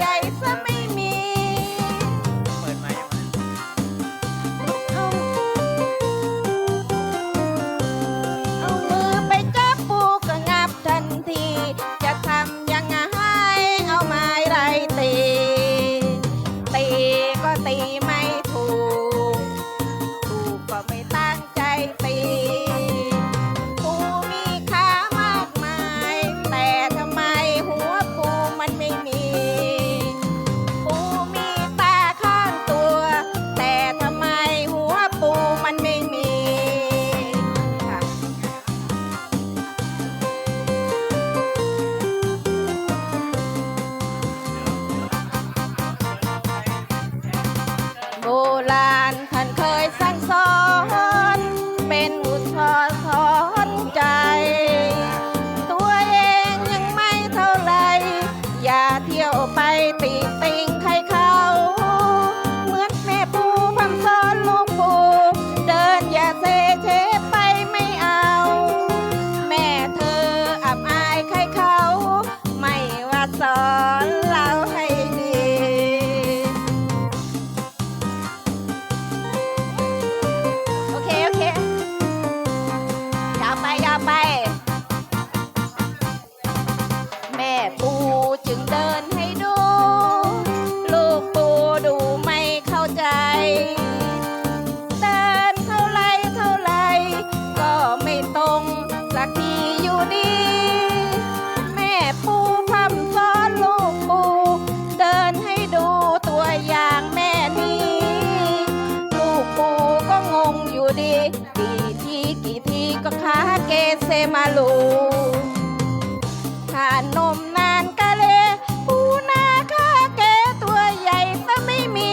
ใหญ่ซะไม่มี ไป เซมาลูทานนมนานกะเล ปูนาคาเกตัวใหญ่ซะไม่มี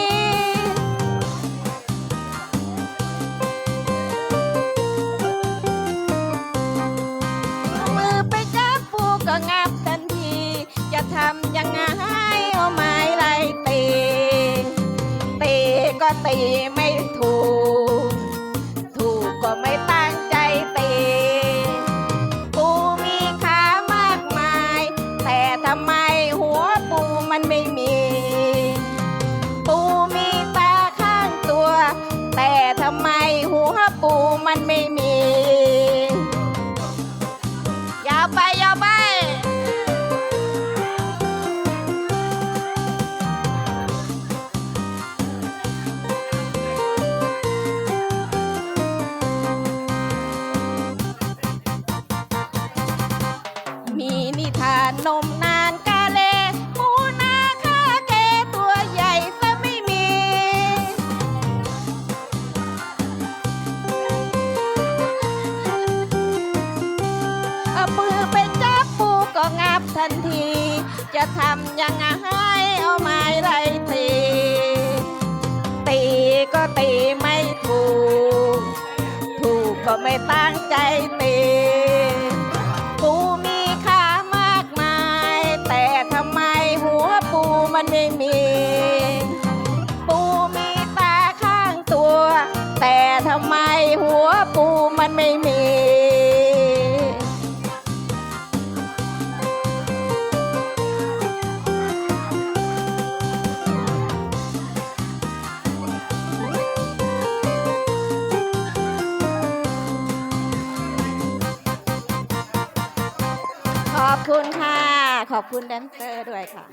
มือไปจับปูก็งับทันที จะทำยังไงเอาไม้ไล่ตีตีก็ตีไม่ถูก ไปยาวไปมีนิทานนมนานกาเลหมูนาคาเกตัวใหญ่ซะไม่มี เอามือ ทันที จะทำยังไงเอาไม้ไรตี ตีก็ตีไม่ถูก ถูกก็ไม่ตั้งใจตีปูมีขามากมาย แต่ทำไมหัวปูมันไม่มี ปูมีตาข้างตัว แต่ทำไมหัวปูมันไม่มี ขอบคุณค่ะ ขอบคุณแดนเซอร์ด้วยค่ะ